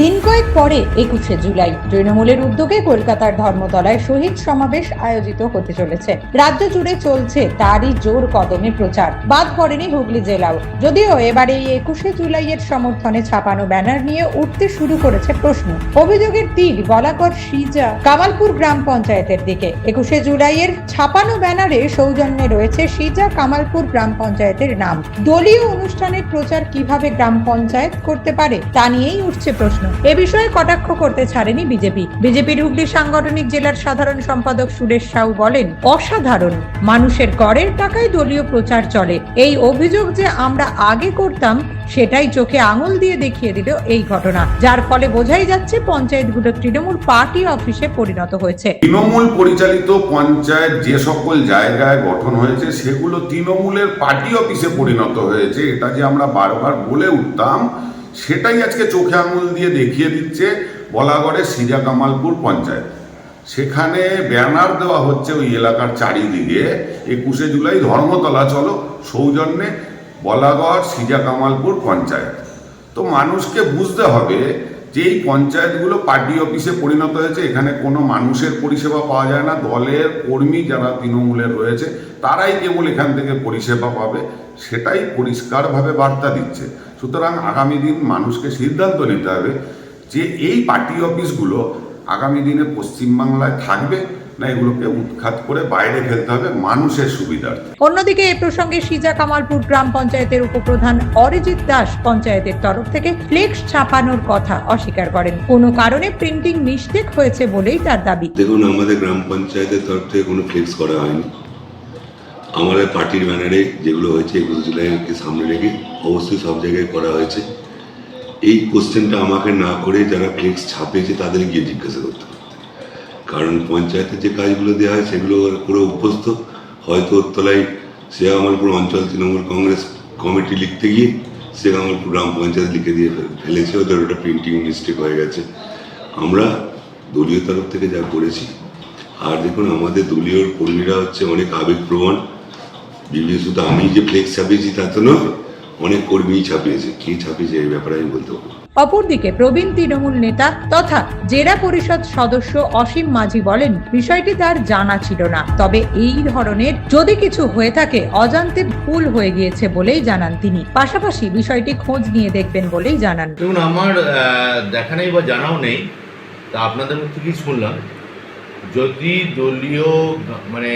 দিন কয়েক পরে একুশে জুলাই তৃণমূলের উদ্যোগে কলকাতার ধর্মতলায় শহীদ সমাবেশ আয়োজিত হতে চলেছে। রাজ্য জুড়ে চলছে তারই জোর কদমে প্রচার। বাদ পড়েনি হুগলি জেলাও। যদিও এবার এই একুশে জুলাইয়ের সমর্থনে ছাপানো ব্যানার নিয়ে উঠতে শুরু করেছে প্রশ্ন। অভিযোগের তীর বলাকর সিজা, কামালপুর গ্রাম পঞ্চায়েতের দিকে। একুশে জুলাইয়ের ছাপানো ব্যানারে সৌজন্যে রয়েছে সিজা, কামালপুর গ্রাম পঞ্চায়েতের নাম। দলীয় অনুষ্ঠানের প্রচার কীভাবে গ্রাম পঞ্চায়েত করতে পারে তা নিয়েই উঠছে প্রশ্ন। এ বিষয়ে কটাক্ষ করতে ছাড়েনি বিজেপি। বিজেপির হুগলি সাংগঠনিক জেলার সাধারণ সম্পাদক সুরেশ সাউ বলেন, অসাধারণ। মানুষের করের টাকায় দলীয় প্রচার চলে। এই অভিযোগ যে আমরা আগে করতাম, সেটাই চোখে আঙুল দিয়ে দেখিয়ে দিল এই ঘটনা। যার ফলে বোঝাই যাচ্ছে পঞ্চায়েতগুলো তৃণমূল পার্টি অফিসে পরিণত হয়েছে। তৃণমূল পরিচালিত পঞ্চায়েত যে সকল জায়গায় গঠন হয়েছে, সেগুলো তৃণমূলের পার্টি অফিসে পরিণত হয়েছে। এটা যে আমরা বারবার বলে উঠতাম সেটাই আজকে চোখে আঙুল দিয়ে দেখিয়ে দিচ্ছে বলাগড়ের সিজা কামালপুর পঞ্চায়েত। সেখানে ব্যানার দেওয়া হচ্ছে ওই এলাকার চারিদিকে। একুশে জুলাই ধর্মতলা, চলো সৌজন্যে বলাগড় সিজা কামালপুর পঞ্চায়েত। তো মানুষকে বুঝতে হবে যে এই পঞ্চায়েতগুলো পার্টি অফিসে পরিণত হয়েছে, এখানে কোনো মানুষের পরিষেবা পাওয়া যায় না। দলের কর্মী যারা তৃণমূলের রয়েছে, তারাই কেবল এখান থেকে পরিষেবা পাবে। সেটাই পরিষ্কারভাবে বার্তা দিচ্ছে। সুতরাং আগামী দিন মানুষকে সিদ্ধান্ত নিতে হবে যে এই পার্টি অফিসগুলো আগামী দিনে পশ্চিমবাংলায় থাকবে না এগুলোকে উৎখাত করে বাইরে ফেলতে হবে মানুষের সুবিধার্থে। অন্যদিকে এ প্রসঙ্গে সিজা কামালপুর গ্রাম পঞ্চায়েতের উপপ্রধান অরিজিৎ দাস পঞ্চায়েতের তরফ থেকে ফ্লেক্স ছাপানোর কথা অস্বীকার করেন। কোনো কারণে প্রিন্টিং মিস্টেক হয়েছে বলেই তার দাবি। দেখুন আমাদের গ্রাম পঞ্চায়েতের তরফ থেকে কোনো ফ্লেক্স করা হয়নি। আমাদের পার্টির ব্যানারে যেগুলো হয়েছে, একুশে জুলাইকে সামনে রেখে অবশ্যই সব জায়গায় করা হয়েছে। এই কোশ্চেনটা আমাকে না করে যারা ফ্লেক্স ছাপিয়েছে তাদের গিয়ে জিজ্ঞাসা করতে কারণ পঞ্চায়েতের যে কাজগুলো দেওয়া হয় সেগুলো পুরো অভ্যস্ত। হয়তো ওরতলায় শেয়ামালপুর অঞ্চল তৃণমূল কংগ্রেস কমিটি লিখতে গিয়ে শেয়ামালপুর গ্রাম পঞ্চায়েত লিখে দিয়ে ফেলেছে ওদের ওটা প্রিন্টিং মিস্টেক হয়ে গেছে। আমরা দলীয় তরফ থেকে যা করেছি, আর দেখুন আমাদের দলীয় কর্মীরা হচ্ছে অনেক আবেগপ্রবণ। বিভিন্ন শুধু আমি যে ফ্লেক্স ছাপিয়েছি তা তো নয়। অনেক কর্মী ছাপিয়েছে। কে ছাপিয়েছে এই ব্যাপারে আমি বলতে পারব অপরদিকে প্রবীণ তৃণমূল নেতা তথা জেলা পরিষদ সদস্য অসীম মাঝি বলেন বিষয়টি তার জানা ছিল না। তবে এই ধরনের যদি কিছু হয়ে থাকে অজান্তে ভুল হয়ে গিয়েছে বলেই জানান তিনি। পাশাপাশি বিষয়টি খোঁজ নিয়ে দেখবেন বলেই জানান। দেখুন আমার দেখা নেই বা জানাও নেই তা আপনাদের মুখ থেকেই শুনলাম। যদি দলীয় মানে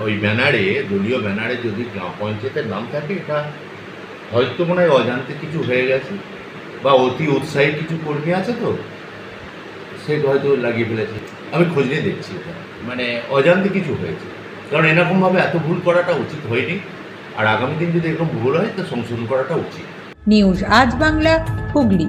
ওই ব্যানারে, দলীয় ব্যানারে যদি গ্রাম পঞ্চায়েতের নাম থাকে, এটা হয়তো মনে হয় অজান্তে কিছু হয়ে গেছে, বা অতি উৎসাহী কিছু কর্মী আছে তো, সে হয়তো লাগিয়ে ফেলেছে। আমি খোঁজ নিয়ে দেখছি এটা। মানে অজান্তে কিছু হয়েছে। কারণ এরকমভাবে এত ভুল করাটা উচিত হয়নি, আর আগামী দিন যদি এরকম ভুল হয়, তো সংশোধন করাটা উচিত। নিউজ আজ বাংলা, হুগলি।